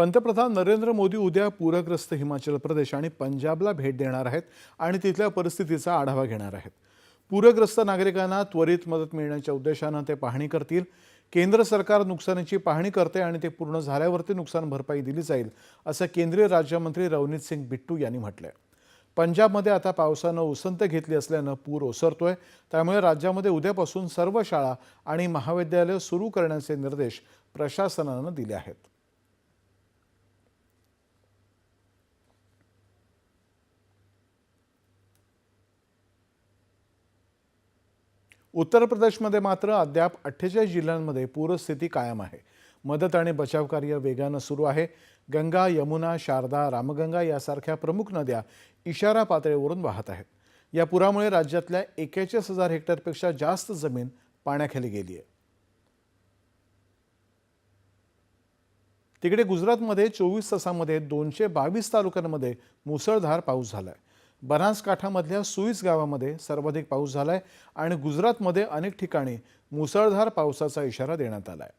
पंतप्रधान नरेंद्र मोदी उद्या पूरग्रस्त हिमाचल प्रदेश आणि पंजाबला भेट देणार आहेत आणि तिथल्या परिस्थितीचा आढावा घेणार आहेत. पूरग्रस्त नागरिकांना त्वरित मदत मिळण्याच्या उद्देशानं ते पाहणी करतील. केंद्र सरकार नुकसानीची पाहणी करते आणि ते पूर्ण झाल्यावरती नुकसान भरपाई दिली जाईल असं केंद्रीय राज्यमंत्री रवनीत सिंग बिट्टू यांनी म्हटलंय. पंजाबमध्ये आता पावसानं उसंत घेतली असल्यानं पूर ओसरतोय. त्यामुळे राज्यामध्ये उद्यापासून सर्व शाळा आणि महाविद्यालयं सुरू करण्याचे निर्देश प्रशासनानं दिले आहेत. उत्तर प्रदेशमध्ये मात्र अद्याप अठ्ठेचाळीस जिल्ह्यांमध्ये पूरस्थिती कायम आहे. मदत आणि बचाव कार्य वेगानं सुरू आहे. गंगा यमुना शारदा रामगंगा यासारख्या प्रमुख नद्या इशारा पातळीवरून वाहत आहेत. या पुरामुळे राज्यातल्या एक्केचाळीस हजार हेक्टरपेक्षा जास्त जमीन पाण्याखाली गेली आहे. तिकडे गुजरातमध्ये चोवीस तासामध्ये दोनशे बावीस तालुक्यांमध्ये मुसळधार पाऊस झाला आहे बनासकाठामधल्या सुईस गावामध्ये सर्वाधिक पाऊस झाला आहे आणि गुजरातमध्ये अनेक ठिकाणी मुसळधार पावसाचा इशारा देण्यात आलाय.